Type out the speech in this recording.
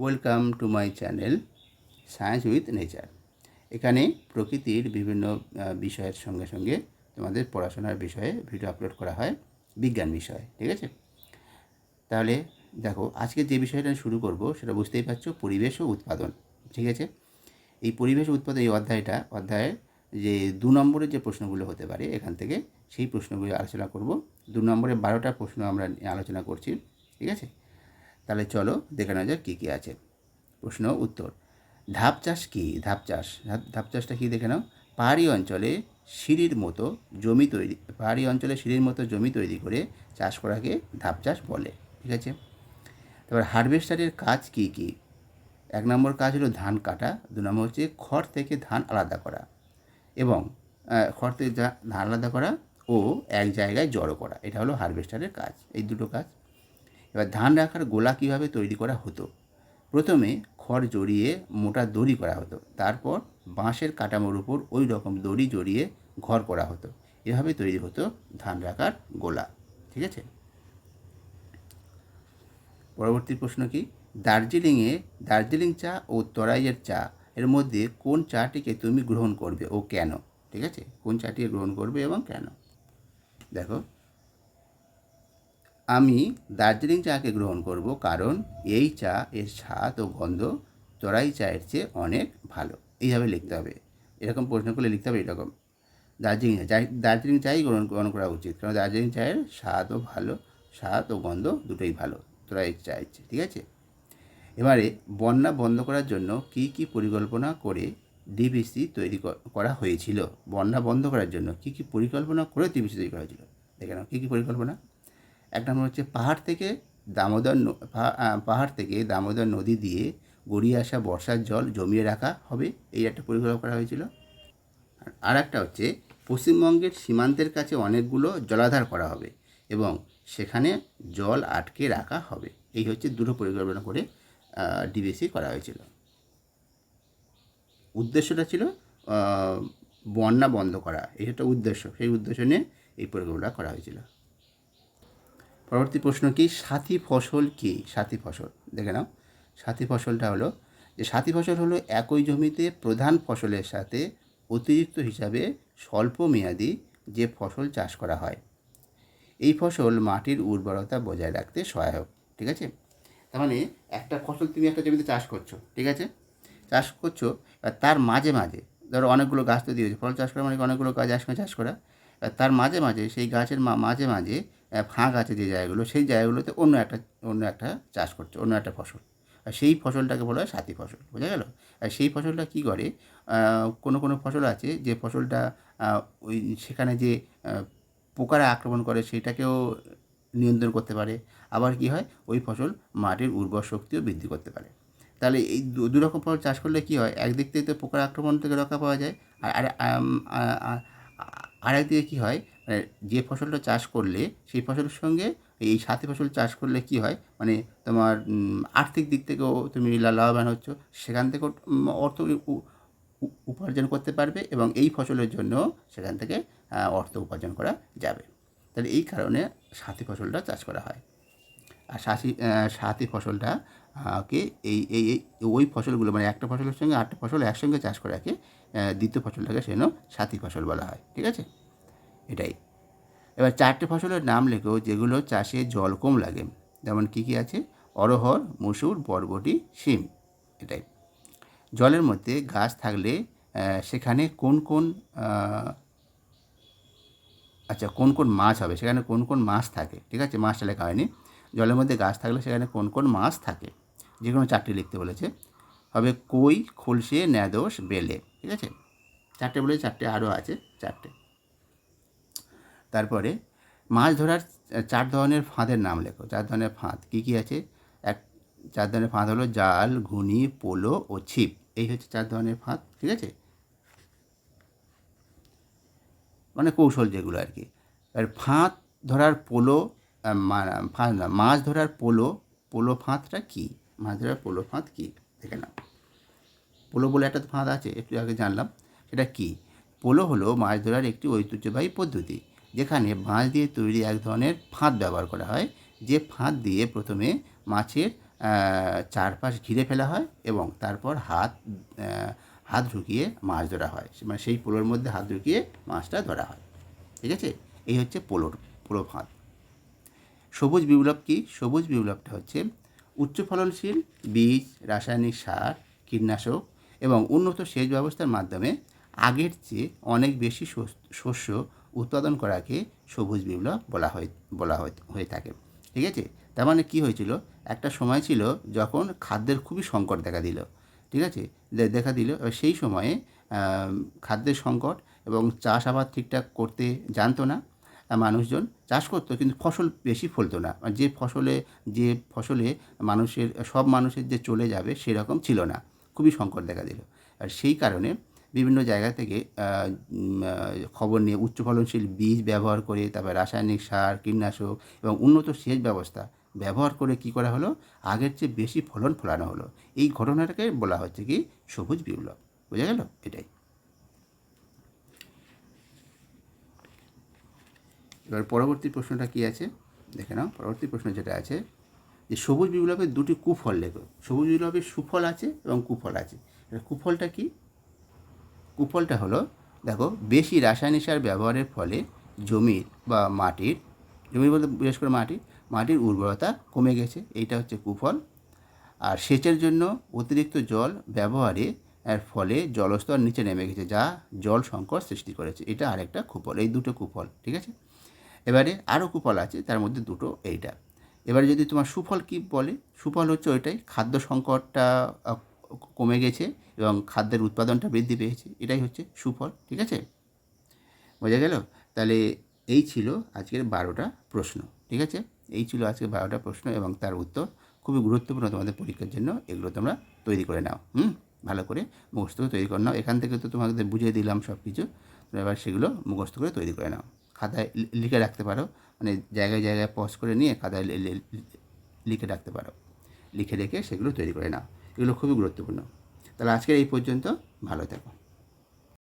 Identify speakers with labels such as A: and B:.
A: Welcome to my channel science with nature এখানে প্রকৃতির বিভিন্ন বিষয়ের সঙ্গে সঙ্গে তোমাদের পড়াশোনার বিষয়ে ভিডিও আপলোড করা হয়, বিজ্ঞান বিষয়ে, ঠিক আছে? তাহলে দেখো, আজকে যে বিষয়টা শুরু করব সেটা বুঝতেই পারছ, পরিবেশ ও উৎপাদন, ঠিক আছে? এই পরিবেশ উৎপাদন, এই অধ্যায়টা অধ্যায়ের যে দু নম্বরের যে প্রশ্নগুলো হতে পারে এখান থেকে সেই প্রশ্নগুলো আলোচনা করব। দু নম্বরে বারোটা প্রশ্ন আমরা আলোচনা করছি, ঠিক আছে? তাহলে চলো দেখে নেওয়া যাক কী কী আছে। প্রশ্ন, উত্তর। ধাপ চাষ কী? ধাপ চাষ। ধাপ- চাষটা কী দেখে নাও? পাহাড়ি অঞ্চলে সিঁড়ির মতো জমি তৈরি পাহাড়ি অঞ্চলে সিঁড়ির মতো জমি তৈরি করে চাষ করাকে ধাপ চাষ বলে, ঠিক আছে? তারপর হারভেস্টারের কাজ কী কী? এক নম্বর কাজ হলো ধান কাটা, দু নম্বর হচ্ছে খড় থেকে ধান আলাদা করা এবং খড় থেকে ধান আলাদা করা ও এক জায়গায় জড়ো করা, এটা হলো হারভেস্টারের কাজ, এই দুটো কাজ। এবার ধান রাখার গোলা কীভাবে তৈরি করা হতো? প্রথমে খড় জড়িয়ে মোটা দড়ি করা হতো। তারপর বাঁশের কাঠামোর উপর ওই রকম দড়ি জড়িয়ে ঘর করা হতো। এভাবে তৈরি হতো ধান রাখার গোলা। ঠিক আছে? পরবর্তী প্রশ্ন কি? দার্জিলিংয়ে দার্জিলিং চা ও তরাইয়ের চা এর মধ্যে কোন চাটিকে তুমি গ্রহণ করবে ও কেন? ঠিক আছে? কোন চাটিকে গ্রহণ করবে এবং কেন? দেখো আমি দার্জিলিং চাকে গ্রহণ করব কারণ এই চা এর স্বাদ ও গন্ধ তরাই চায়ের চেয়ে অনেক ভালো। এইভাবে লিখতে হবে। এরকম প্রশ্ন করলে লিখতে হবে এরকম। দার্জিলিং চা দার্জিলিং চাই গ্রহণ গ্রহণ করা উচিত। কারণ দার্জিলিং চায়ের স্বাদও ভালো, স্বাদ ও গন্ধ দুটোই ভালো তরাই চায়ের চেয়ে। ঠিক আছে? এবারে বন্যা বন্ধ করার জন্য কী কী পরিকল্পনা করে ডিবিসি তৈরি করা হয়েছিল? বন্যা বন্ধ করার জন্য কী কী পরিকল্পনা করে ডিবিসি তৈরি করা হয়েছিল? দেখে নাও, কী কী পরিকল্পনা? এক নম্বর হচ্ছে পাহাড় থেকে দামোদর পাহাড় থেকে দামোদর নদী দিয়ে গড়িয়ে আসা বর্ষার জল জমিয়ে রাখা হবে, এই একটা পরিকল্পনা করা হয়েছিল। আর একটা হচ্ছে পশ্চিমবঙ্গের সীমান্তের কাছে অনেকগুলো জলাধার করা হবে এবং সেখানে জল আটকে রাখা হবে। এই হচ্ছে দুটো পরিকল্পনা করে ডিবিসি করা হয়েছিল। উদ্দেশ্যটা ছিল বন্যা বন্ধ করা। এই একটা উদ্দেশ্য, সেই উদ্দেশ্য নিয়ে এই পরিকল্পনা করা হয়েছিল। পরবর্তী প্রশ্ন কি, সাথী ফসল কি? সাথী ফসল, দেখে নাও। সাথী ফসলটা হলো যে, সাথী ফসল হলো একই জমিতে প্রধান ফসলের সাথে অতিরিক্ত হিসাবে স্বল্প মেয়াদি যে ফসল চাষ করা হয়, এই ফসল মাটির উর্বরতা বজায় রাখতে সহায়ক, ঠিক আছে? তার মানে একটা ফসল তুমি একটা জমিতে চাষ করছ, ঠিক আছে? চাষ করছ তার মাঝে মাঝে, ধরো অনেকগুলো গাছ তো দিয়েছে, ফল চাষ করা মানে অনেকগুলো গাছ একসঙ্গে চাষ করা তার মাঝে মাঝে সেই গাছের মাঝে মাঝে ফাঁক আছে যে জায়গাগুলো, সেই জায়গাগুলোতে অন্য একটা অন্য একটা চাষ করছে, অন্য একটা ফসল। আর সেই ফসলটাকে বলা হয় সাথী ফসল, বোঝা গেল? আর সেই ফসলটা কী করে? কোনো কোনো ফসল আছে যে ফসলটা ওই সেখানে যে পোকারা আক্রমণ করে সেটাকেও নিয়ন্ত্রণ করতে পারে। আবার কি হয়? ওই ফসল মাটির উর্বর শক্তিও বৃদ্ধি করতে পারে। তাহলে এই দু- রকম ফসল চাষ করলে কী হয়? একদিক থেকে তো পোকার আক্রমণ থেকে রক্ষা পাওয়া যায়, আর আরেক একদিকে কী হয়? যে ফসলটা চাষ করলে, সেই ফসলের সঙ্গে এই সাথী ফসল চাষ করলে কি হয়? মানে তোমার আর্থিক দিক থেকেও তুমি লাভবান হচ্ছ। সেখান থেকেও অর্থ উপার্জন করতে পারবে এবং এই ফসলের জন্য সেখান থেকে অর্থ উপার্জন করা যাবে। তাহলে এই কারণে সাথী ফসলটা চাষ করা হয়। আর সাথী সাথী ফসলটা কে এই এই, এই- ওই ফসলগুলো মানে একটা ফসলের সঙ্গে আটটা ফসল একসঙ্গে চাষ করাকে দ্বিতীয় ফসলটাকে সেজন্য সাথী ফসল বলা হয়। ঠিক আছে? এটাই। এবার চারটে ফসলের নাম লেখো, যেগুলো চাষে জল কম লাগে। যেমন কী কী আছে? অরহর মসুর, বরবটি, শিম, এটাই। জলের মধ্যে গাছ থাকলে সেখানে কোন কোন আচ্ছা কোন কোন মাছ হবে? সেখানে কোন কোন মাছ থাকে, ঠিক আছে? মাছটা লেখা হয়নি। জলের মধ্যে গাছ থাকলে সেখানে কোন কোন মাছ থাকে? যে কোনো চারটে লিখতে বলেছে। হবে কই, খলসে ন্যাদোষ বেলে, ঠিক আছে? চারটে বলে চারটে আরও আছে, চারটে। তারপরে মাছ ধরার চার ধরনের ফাঁদের নাম লেখো। চার ধরনের ফাঁদ কী কী আছে? এক, চার ধরনের ফাঁদ হলো জাল, ঘুনি, পোলো ও ছিপ। এই হচ্ছে চার ধরনের ফাঁদ, ঠিক আছে? মানে কৌশল যেগুলো আর কি। আর ফাঁদ ধরার পোলো ফাঁদ না, মাছ ধরার পোলো পোলো ফাঁদটা কী? মাছ ধরার পোলো ফাঁদ কী? দেখে নাও। পোলো বলে একটা ফাঁদ আছে, একটু আগে জানলাম। সেটা কী? পোলো হলো মাছ ধরার একটি ঐতিহ্যবাহী পদ্ধতি। যেখানে বাঁশ দিয়ে তৈরি এক ধরনের ফাঁদ ব্যবহার করা হয়, যে ফাঁদ দিয়ে প্রথমে মাছের চারপাশ ঘিরে ফেলা হয় এবং তারপর হাত হাত ঢুকিয়ে মাছ ধরা হয়। মানে সেই পোলোর মধ্যে হাত ঢুকিয়ে মাছটা ধরা হয়। ঠিক আছে? এই হচ্ছে পোলোর, পোলো ফাঁদ। সবুজ বিপ্লব কি? সবুজ বিপ্লবটা হচ্ছে উচ্চ ফলনশীল বীজ, রাসায়নিক সার, কীটনাশক এবং উন্নত সেচ ব্যবস্থার মাধ্যমে আগের চেয়ে অনেক বেশি শস্য উৎপাদন করাকে সবুজ বিপ্লব বলা হয়, বলা হয়ে থাকে। ঠিক আছে? তার মানে কী হয়েছিল? একটা সময় ছিল যখন খাদ্যের খুবই সংকট দেখা দিল। ঠিক আছে? দেখা দিল। সেই সময়ে খাদ্যের সংকট এবং চাষাবাদ ঠিকঠাক করতে জানতো না। মানুষজন চাষ করতো, কিন্তু ফসল বেশি ফলতো না। যে ফসলে যে ফসলে মানুষের, সব মানুষের যে চলে যাবে সেরকম ছিল না। খুবই সংকট দেখা দিল। আর সেই কারণে বিভিন্ন জায়গা থেকে খবর নিয়ে উচ্চ ফলনশীল বীজ ব্যবহার করে, তারপর রাসায়নিক সার, কীটনাশক এবং উন্নত সেচ ব্যবস্থা ব্যবহার করে কি করা হলো? আগের চেয়ে বেশি ফলন ফলানো হলো। এই ঘটনাটাকে বলা হচ্ছে কি সবুজ বিপ্লব। বোঝা গেল? এটাই। এবার পরবর্তী প্রশ্নটা কি আছে? দেখে নাও। পরবর্তী প্রশ্ন যেটা আছে, যে সবুজ বিপ্লবের দুটি কুফল লেখো। সবুজ বিপ্লবের সুফল আছে এবং কুফল আছে। কুফলটা কি? কুফলটা হলো, দেখো, বেশি রাসায়নিক সার ব্যবহারের ফলে জমির বা মাটির জমি বলতে বিশেষ করে মাটির মাটির উর্বরতা কমে গেছে, এইটা হচ্ছে কুফল। আর সেচের জন্য অতিরিক্ত জল ব্যবহারে এর ফলে জলস্তর নিচে নেমে গেছে, যা জল সংকট সৃষ্টি করেছে। এটা আরেকটা কুফল, এই দুটো কুফল, ঠিক আছে? এবারে আরও কুফল আছে, তার মধ্যে দুটো এইটা। এবারে যদি তোমার সুফল কি বলে? সুফল হচ্ছে ওইটাই, খাদ্য সংকটটা কমে গেছে এবং খাদ্যের উৎপাদনটা বৃদ্ধি পেয়েছে, এটাই হচ্ছে সুফল, ঠিক আছে? বোঝা গেল? তাহলে এই ছিল আজকের বারোটা প্রশ্ন, ঠিক আছে? এই ছিল আজকে বারোটা প্রশ্ন এবং তার উত্তর। খুবই গুরুত্বপূর্ণ তোমাদের পরীক্ষার জন্য, এগুলো তোমরা তৈরি করে নাও, হুম? ভালো করে মুখস্থ করে তৈরি করে নাও। এখান থেকে তো তোমাদের বুঝিয়ে দিলাম সব কিছু এবার সেগুলো মুখস্থ করে তৈরি করে নাও। খাতায় লিখে রাখতে পারো মানে জায়গায় জায়গায় পজ করে নিয়ে খাতায় লিখে রাখতে পারো। লিখে রেখে সেগুলো তৈরি করে নাও। এগুলো খুবই গুরুত্বপূর্ণ। তাহলে আজকের এই পর্যন্ত ভালো থেকো।